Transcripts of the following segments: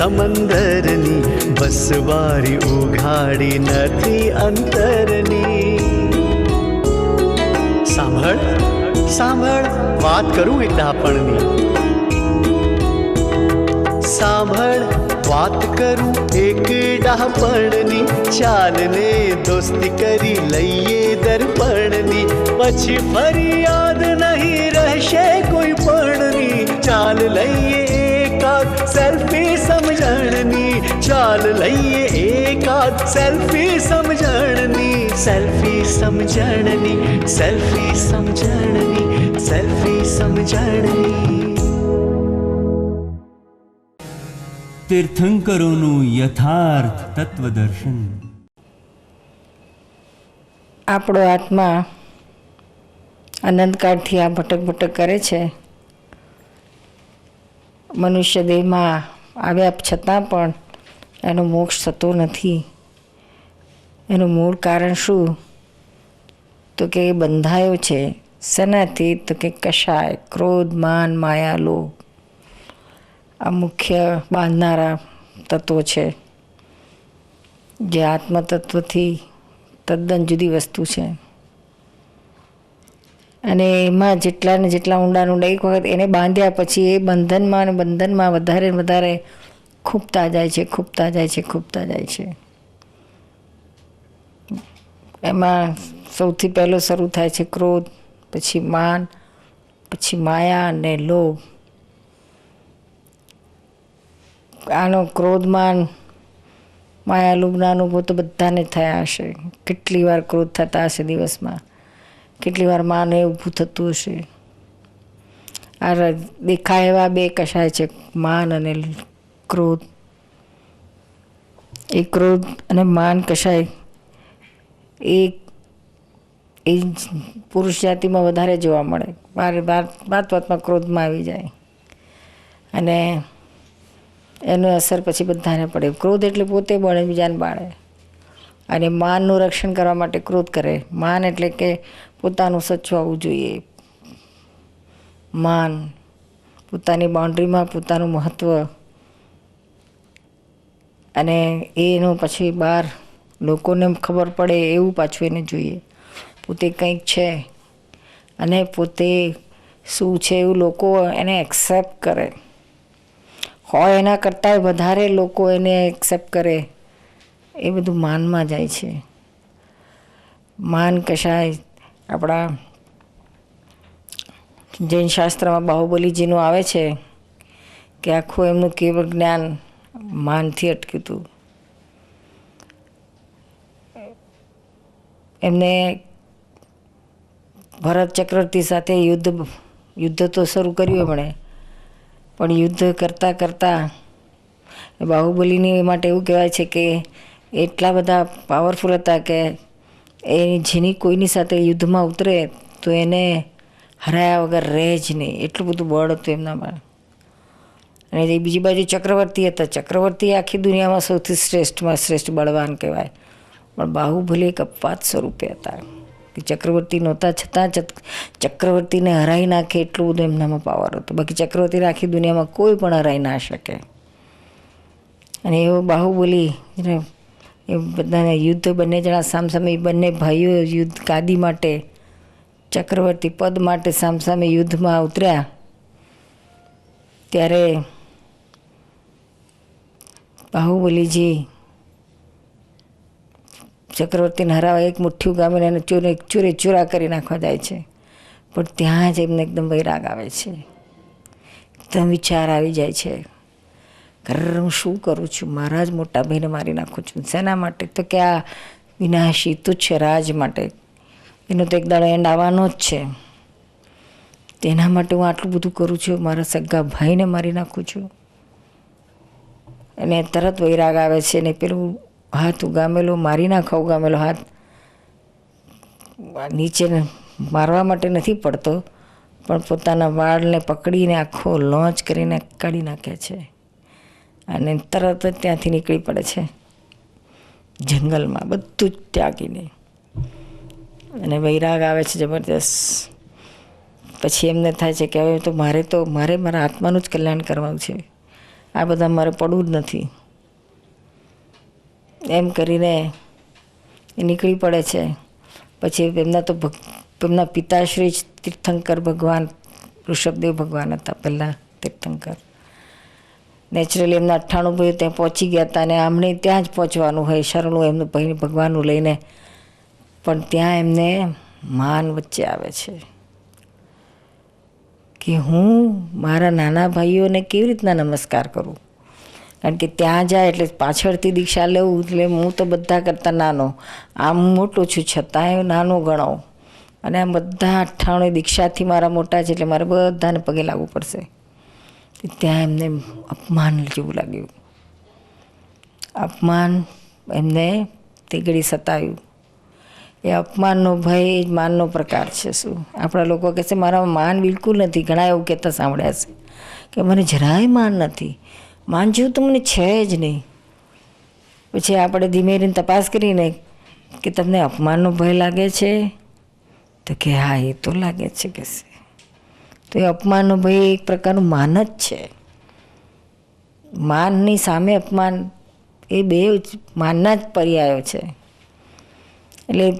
સમંદરની બસવારી ઉઘાડી નથી અંતરની સાંભળ સાંભળ વાત કરું એક ડાપણની સાંભળ વાત કરું એક ડાપણની ચાલને દોસ્તી કરી લઈએ દર્પણની પછી ફરી યાદ નહીં રહેશે કોઈ પણની ચાલ લઈએ એકાદ સેલ્ફી સમજણની ચાલ લઈએ એકાદ સેલ્ફી સમજણની સેલ્ફી સમજણની સેલ્ફી સમજણની સેલ્ફી સમજણની તીર્થંકરોનું યથાર્થ તત્વદર્શન આપણો આત્મા અનંતકાળથી આ ભટક ભટક કરે છે. મનુષ્ય દેહમાં આવ્યા છતાં પણ એનો મોક્ષ થતો નથી. એનું મૂળ કારણ શું? તો કે એ બંધાયો છે. શેનાથી તો કે કશાય, ક્રોધ, માન, માયા, લોભ. આ મુખ્ય બાંધનારા તત્વો છે. જે આત્મતત્વથી તદ્દન જુદી વસ્તુ છે. અને એમાં જેટલા ને જેટલા ઊંડાણ ઊંડા, એક વખત એને બાંધ્યા પછી એ બંધનમાં અને બંધનમાં વધારે વધારે ખૂબતા જાય છે ખૂબતા જાય છે ખૂબતા જાય છે. એમાં સૌથી પહેલો શરૂ થાય છે ક્રોધ, પછી માન, પછી માયા અને લોભ. આનો ક્રોધમાન, માયા લોભના અનુભવ તો બધાને થયા હશે. કેટલી વાર ક્રોધ થતા હશે દિવસમાં. કેટલી વાર માને ઊભું થતું હશે. આ દેખાય એવા બે કશાય છે, માન અને ક્રોધ. એ ક્રોધ અને માન કશાય, એ એ પુરુષ જાતિમાં વધારે જોવા મળે. મારે વાત વાત વાતમાં ક્રોધમાં આવી જાય. અને એનો અસર પછી બધાને પડે. ક્રોધ એટલે પોતે બળે, બીજાને બાળે. અને માનનું રક્ષણ કરવા માટે ક્રોધ કરે. માન એટલે કે પોતાનું સચવાવું જોઈએ. માન, પોતાની બાઉન્ડ્રીમાં પોતાનું મહત્ત્વ અને એનું પછી બહાર લોકોને ખબર પડે એવું પાછું એને જોઈએ. પોતે કંઈક છે અને પોતે શું છે એવું લોકો એને એક્સેપ્ટ કરે. હોય એના કરતાંય વધારે લોકો એને એક્સેપ્ટ કરે. એ બધું માનમાં જાય છે. માન કશાય આપણા જૈન શાસ્ત્રમાં બાહુબલીજીનું આવે છે કે આખું એમનું કેવળ જ્ઞાન માનથી અટક્યું હતું. એમને ભરત ચક્રવર્તી સાથે યુદ્ધ યુદ્ધ તો શરૂ કર્યું એમણે, પણ યુદ્ધ કરતાં કરતાં બાહુબલીની માટે એવું કહેવાય છે કે એટલા બધા પાવરફુલ હતા કે એ જેની કોઈની સાથે યુદ્ધમાં ઉતરે, તો એને હરાયા વગર રહે જ નહીં. એટલું બધું બળ હતું એમનામાં અને એ બીજી બાજુ ચક્રવર્તી હતા. ચક્રવર્તી આખી દુનિયામાં સૌથી શ્રેષ્ઠમાં શ્રેષ્ઠ બળવાન કહેવાય. પણ બાહુબલી એક અપવાદ સ્વરૂપે હતા. કે ચક્રવર્તી નહોતા, છતાં ચક- ચક્રવર્તીને હરાઈ નાખે એટલું બધું એમનામાં પાવર હતો. બાકી ચક્રવર્તીને આખી દુનિયામાં કોઈ પણ હરાઈ ના શકે. અને એવો બાહુબલી એ બધાને યુદ્ધ બંને જણા સામસામે બંને ભાઈઓ યુદ્ધ ગાદી માટે, ચક્રવર્તી પદ માટે સામસામે યુદ્ધમાં ઉતર્યા. ત્યારે બાહુબલીજી ચક્રવર્તીને હરાવા, એક મુઠ્ઠું ગામીને એને ચોરે ચોરે, ચોરા કરી નાખવા જાય છે. પણ ત્યાં જ એમને એકદમ વૈરાગ આવે છે. એકદમ વિચાર આવી જાય છે. ઘર હું શું કરું છું? મારા જ મોટા ભાઈને મારી નાખું છું. શેના માટે? તો કે આ વિનાશી તુચ્છ રાજ માટે. એનો તો એક દાડો એન્ડ આવવાનો જ છે. તેના માટે હું આટલું બધું કરું છું? મારા સગા ભાઈને મારી નાખું છું? અને તરત વૈરાગ આવે છે ને પેલું હાથ ઉગામેલો, મારી નાખો ઉગામેલો હાથ. નીચે મારવા માટે નથી પડતો, પણ પોતાના વાળને પકડીને આખો લોન્ચ કરીને કાઢી નાખે છે. અને તરત જ ત્યાંથી નીકળી પડે છે. જંગલમાં બધું જ ત્યાગીને. અને વૈરાગ આવે છે જબરદસ્ત પછી એમને થાય છે કે હવે તો મારે તો, મારે મારા આત્માનું જ કલ્યાણ કરવાનું છે. આ બધા મારે પડવું જ નથી. એમ કરીને એ નીકળી પડે છે. પછી એમના તો એમના પિતાશ્રી જ તીર્થંકર ભગવાન, ઋષભદેવ ભગવાન હતા પહેલાં તીર્થંકર. નેચરલી એમના અઠ્ઠાણું ભાઈ ત્યાં પહોંચી ગયા હતા અને આમણે ત્યાં જ પહોંચવાનું હોય, શરણું એમનું ભાઈ ભગવાનનું લઈને. પણ ત્યાં એમને માન વચ્ચે આવે છે કે હું મારા નાના ભાઈઓને કેવી રીતના નમસ્કાર કરું? કારણ કે ત્યાં જાય એટલે પાછળથી દીક્ષા લેવું, એટલે હું તો બધા કરતાં નાનો. આમ મોટો છું, છતાંય નાનો ગણો અને આ બધા અઠ્ઠાણું દીક્ષાથી મારા મોટા છે, એટલે મારે બધાને પગે લાગવું પડશે. ત્યાં એમને અપમાન જેવું લાગ્યું. અપમાન એમને તે ઘડી સતાવ્યું એ અપમાનનો ભય જ માનનો પ્રકાર છે શું? આપણા લોકો કહે છે, મારા માન બિલકુલ નથી. ઘણા એવું કહેતા સાંભળ્યા છે કે, મને જરાય માન નથી. માન જેવું તો મને છે જ નહીં. પછી આપણે ધીમે ધીમે તપાસ કરીને કે, તમને અપમાનનો ભય લાગે છે? તો કે, હા, એ તો લાગે છે કે તો એ અપમાનનો ભય એક પ્રકારનું માન જ છે. માનની સામે અપમાન એ બે જ માનના જ પર્યાયો છે. એટલે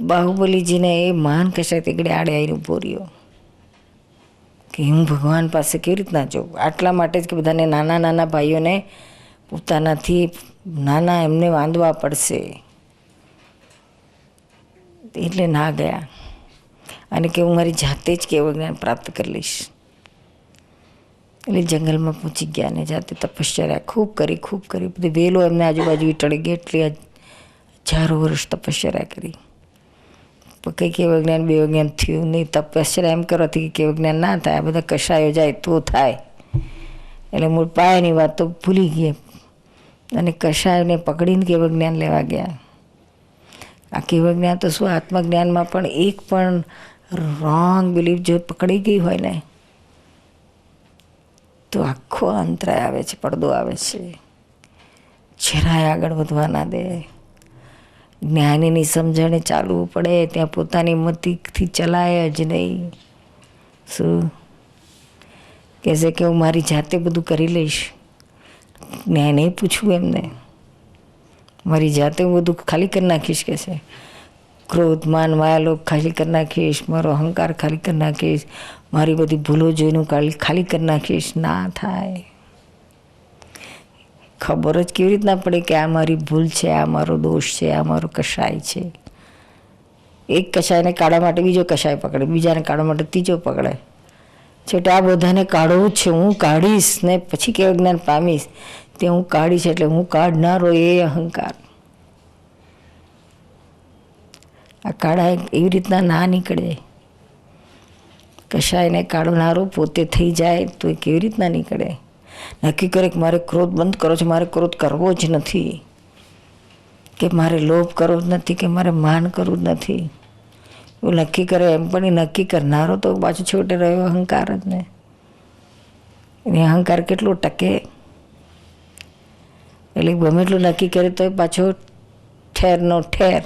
બાહુબલીજીને એ માન કશે તીકડે આડે આવીને ઊભો રહ્યો. કે હું ભગવાન પાસે કેવી રીતના જાઉં? આટલા માટે જ કે બધાને નાના નાના ભાઈઓને પોતાનાથી નાના એમને વાંધવા પડશે. એટલે ના ગયા. અને કે હું મારી જાતે જ કેવળ જ્ઞાન પ્રાપ્ત કરી લઈશ. એટલે જંગલમાં પહોંચી ગયા અને જાતે તપશ્ચર્યા ખૂબ કરી ખૂબ કરી. બધી વેલો એમને આજુબાજુ ટળી ગઈ, એટલી હજારો વર્ષ તપશ્ચર્યા કરી. કંઈ કેવું જ્ઞાન બે જ્ઞાન થયું નહીં. તપશ્ચર્યા એમ કરવાથી કે કેવું જ્ઞાન ના થાય. આ બધા કશાયો જાય તો થાય. એટલે મૂળ પાયાની વાત તો ભૂલી ગઈ અને કશાયને પકડીને કેવું જ્ઞાન લેવા ગયા. આ કેવું જ્ઞાન તો શું? આત્મજ્ઞાનમાં પણ એક પણ રોંગ બિલીફ જો પકડી ગઈ હોય ને, તો આખો અંતરાય આવે છે, પડદો આવે છે. જરાય આગળ વધવા ના દે. જ્ઞાનીની સમજણે ચાલવું પડે, ત્યાં પોતાની મતિથી ચલાય જ નહીં. શું? કહેશે કે હું મારી જાતે બધું કરી લઈશ. જ્ઞાને પૂછવું એમને. મારી જાતે હું બધું ખાલી કરી નાખીશ કે છે ક્રોધ, માન માયા લોભ ખાલી કરી નાખીશ, મારો અહંકાર ખાલી કરી નાખીશ, મારી બધી ભૂલો જોઈને હું ખાલી ખાલી કરી નાખીશ. ના થાય. ખબર જ કેવી રીતના પડે કે આ મારી ભૂલ છે, આ મારો દોષ છે, આ મારો કશાય છે. એક કશાયને કાઢવા માટે બીજો કશાય પકડે, બીજાને કાઢવા માટે ત્રીજો પકડે. છેવટે આ બધાને કાઢવું છે. હું કાઢીશ ને પછી કેવું જ્ઞાન પામીશ? તે હું કાઢીશ એટલે હું કાઢનારો એ અહંકાર. આ કાળા એવી રીતના ના નીકળે. કશાયને કાઢનારો પોતે થઈ જાય તો એ કેવી રીતના નીકળે? નક્કી કરે કે મારે ક્રોધ બંધ કરો છે, મારે ક્રોધ કરવો જ નથી. કે મારે લોભ કરવો જ નથી, કે મારે માન કરવું જ નથી. એવું નક્કી કરે, એમ પણ એ નક્કી કરનારો તો પાછો છોટે રહ્યો અહંકાર જ ને. એને અહંકાર કેટલો ટકે? એટલે ગમે એટલું નક્કી કરે તો પાછો ઠેરનો ઠેર.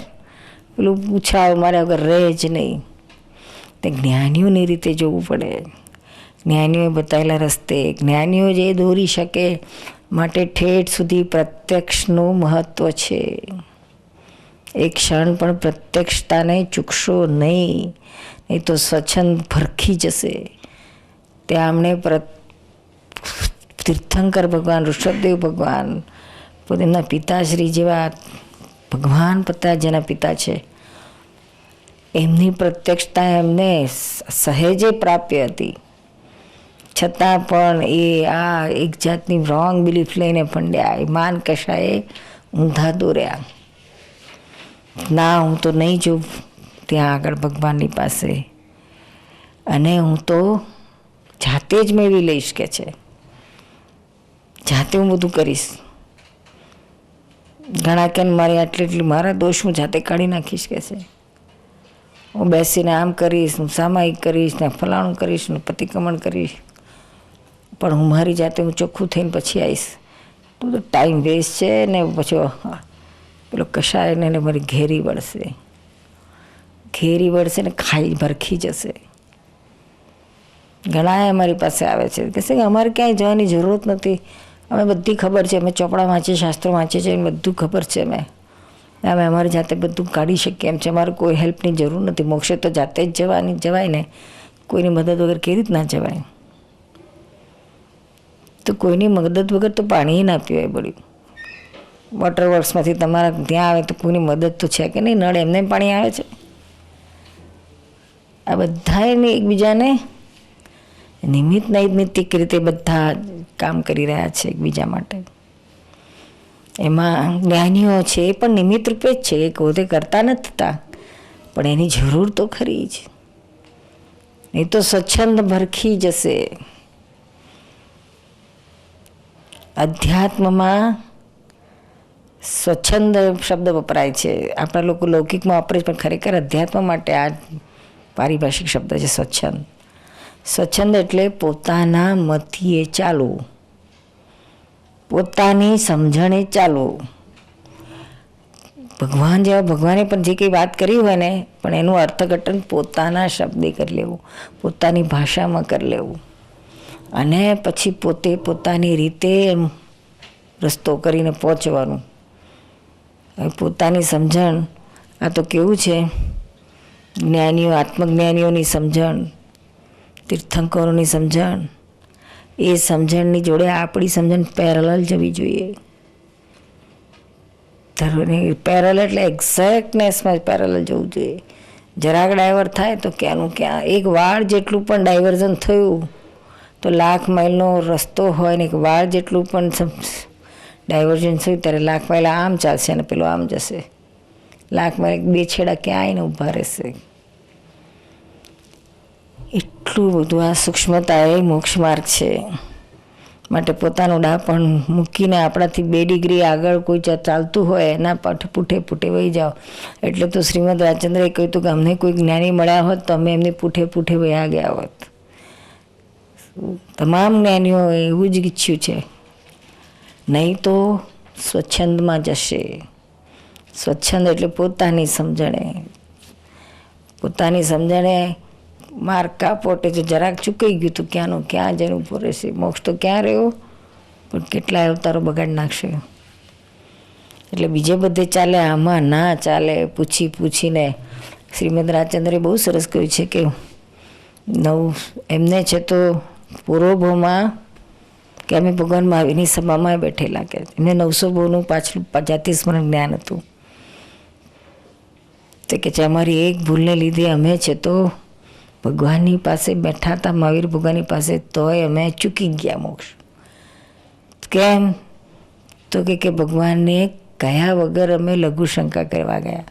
પેલું પૂછાવ મારે વગર રહે જ નહીં. તે જ્ઞાનીઓની રીતે જોવું પડે. જ્ઞાનીઓએ બતાવેલા રસ્તે, જ્ઞાનીઓ જે દોરી શકે, માટે ઠેઠ સુધી પ્રત્યક્ષનું મહત્ત્વ છે. એક ક્ષણ પણ પ્રત્યક્ષતાને ચૂકશો નહીં નહીં તો સ્વચ્છંદ ભરખી જશે. ત્યાં આમણે પ્ર, તીર્થંકર ભગવાન, ઋષભદેવ ભગવાન, પોતે એમના પિતાશ્રી જેવા ભગવાન પતા જેના પિતા છે, એમની પ્રત્યક્ષતા એમને સહેજે પ્રાપ્ય હતી. છતાં પણ એ આ એક જાતની રોંગ બિલીફ લઈને ફંડ્યા એ માન કશાએ ઊંધા દોર્યા. ના, હું તો નહીં જોઉં. ત્યાં આગળ ભગવાનની પાસે. અને હું તો જાતે જ મેળવી લઈશ કે છે. જાતે હું બધું કરીશ. ઘણા કે મારી આટલી એટલી મારા દોષ હું જાતે કાઢી નાખીશ કે છે? હું બેસીને આમ કરીશ, હું સામાયિક કરીશ ને ફલાણું કરીશ ને પ્રતિક્રમણ કરીશ. પણ હું મારી જાતે હું ચોખ્ખું થઈને પછી આવીશ. તો તો ટાઈમ વેસ્ટ છે ને પછી પેલો કશાય ને મારી ઘેરી વળશે. ઘેરી વળશે ને ખાઈ ભરખી જશે. ઘણા અમારી પાસે આવે છે કે અમારે ક્યાંય જવાની જરૂરત નથી. અમે બધી ખબર છે, અમે ચોપડા વાંચીએ, શાસ્ત્રો વાંચીએ છીએ બધું ખબર છે અમે. અમે અમારી જાતે બધું કાઢી શકીએ, એમ છે. અમારે કોઈ હેલ્પની જરૂર નથી. મોક્ષે તો જાતે જ જવાની, જવાય ને. કોઈની મદદ વગર કેવી રીતના જવાય? તો કોઈની મદદ વગર તો પાણી ના પીવાય પડ્યું વોટર વર્ક્સમાંથી તમારા ત્યાં આવે તો કોઈની મદદ તો છે કે નહીં? નળ એમને પાણી આવે છે? આ બધાને એકબીજાને નિમિત્ત, નૈમિત્તિક રીતે બધા કામ કરી રહ્યા છે એકબીજા માટે. એમાં જ્ઞાનીઓ છે એ પણ નિમિત્ત રૂપે જ છે, એ પોતે કરતા નથી થતા. પણ એની જરૂર તો ખરી જ. નહીં તો સ્વચ્છંદ ભરખી જશે. અધ્યાત્મમાં સ્વચ્છંદ શબ્દ વપરાય છે. આપણા લોકો લૌકિકમાં વાપરે છે, પણ ખરેખર અધ્યાત્મ માટે આ પારિભાષિક શબ્દ છે સ્વચ્છંદ. સ્વચ્છંદ એટલે પોતાના મતીએ ચાલવું. પોતાની સમજણે ચાલવું. ભગવાન જેવા ભગવાને પણ જે કંઈ વાત કરી હોય ને, પણ એનું અર્થઘટન પોતાના શબ્દે કરી લેવું, પોતાની ભાષામાં કરી લેવું. અને પછી પોતે પોતાની રીતે રસ્તો કરીને પહોંચવાનું. પોતાની સમજણ, આ તો કેવું છે? જ્ઞાનીઓ, આત્મજ્ઞાનીઓની સમજણ તીર્થંકરોની સમજણ. એ સમજણની જોડે આપણી સમજણ પેરેલલ જવી જોઈએ. પેરેલ એટલે એક્ઝેક્ટનેસમાં જ પેરેલલ જવું જોઈએ. જરાક ડાયવર થાય તો ક્યાંનું ક્યાં. એક વાળ જેટલું પણ ડાયવર્ઝન થયું તો લાખ માઇલનો રસ્તો હોય ને એક વાળ જેટલું પણ ડાયવર્ઝન થયું ત્યારે લાખ માઇલ આમ ચાલશે અને પેલો આમ જશે. લાખ માઇલ બે છેડા ક્યાંય ને ઊભા રહેશે. એટલું બધું આ સૂક્ષ્મતા એ મોક્ષ માર્ગ છે. માટે પોતાનું ડાપણ મૂકીને આપણાથી બે ડિગ્રી આગળ કોઈ ચાલતું હોય, એના પઠ પૂઠે પૂઠે વહી જાઓ. એટલે તો શ્રીમદ રાજચંદ્રએ કહ્યું હતું કે અમને કોઈ જ્ઞાની મળ્યા હોત તો અમે એમની પૂઠે પૂઠે વયા ગયા હોત. તમામ જ્ઞાનીઓ એવું જ ઈચ્છ્યું છે. નહીં તો સ્વચ્છંદમાં જશે. સ્વચ્છંદ એટલે પોતાની સમજણે. પોતાની સમજણે માર્ગ કાપોટે છે જરાક ચૂકાઈ ગયું તું ક્યાંનું, ક્યાં જઈને ઊભો રહેશે? મોક્ષ તો ક્યાં રહ્યો? પણ કેટલા અવતારો બગાડ નાખશે. એટલે બીજે બધે ચાલે, આમાં ના ચાલે, પૂછી પૂછીને. શ્રીમદ રાજચંદ્રે બહુ સરસ કહ્યું છે કે નવ, એમને છે તો પૂર્વભોમાં કે અમે ભગવાન મહાવીરની સભામાં બેઠેલા કે એમને નવસો બહુનું પાછલું જાતિ સ્મરણ જ્ઞાન હતું. તે કે છે અમારી એક ભૂલને લીધે અમે છે તો ભગવાનની પાસે બેઠા હતા, મહાવીર ભગવાનની પાસે તોય અમે ચૂકી ગયા મોક્ષ. કેમ? તો કે કે ભગવાનને કયા વગર અમે લઘુ શંકા કરવા ગયા.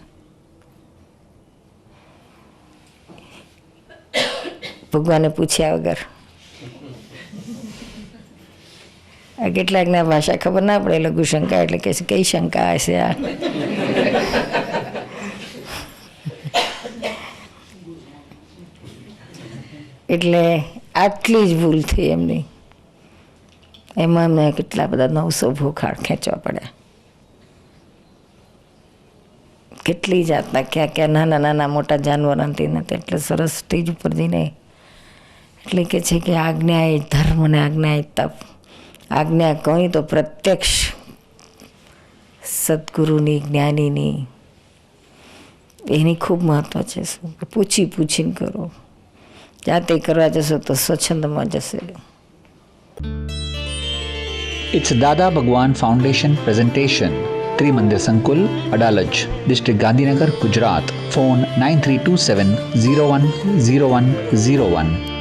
ભગવાને પૂછ્યા વગર. આ કેટલાકના ભાષા ખબર ના પડે, લઘુ શંકા એટલે કે કઈ શંકા હશે આ. એટલે આટલી જ ભૂલ થઈ એમની. એમાં મેં કેટલા બધા નવસો ભૂખાડ ખેંચવા પડ્યા. કેટલી જાતના ક્યાં ક્યાં નાના નાના મોટા જાનવરોથી ને એટલે સરસ સ્ટેજ ઉપર જઈને એટલે કે છે કે આજ્ઞા એ ધર્મ ને આજ્ઞા એ તપ. આજ્ઞા કહી તો પ્રત્યક્ષ સદગુરુની, જ્ઞાનીની. એની ખૂબ મહત્વ છે, શું? પૂછી પૂછીને કરો. જાતે કરવા જશો તો સ્વચ્છંદમાં જશે It's Dada Bhagwan Foundation presentation. Trimandir Sankul, Adalaj, District Gandhinagar, Gujarat. Phone 9327 010101.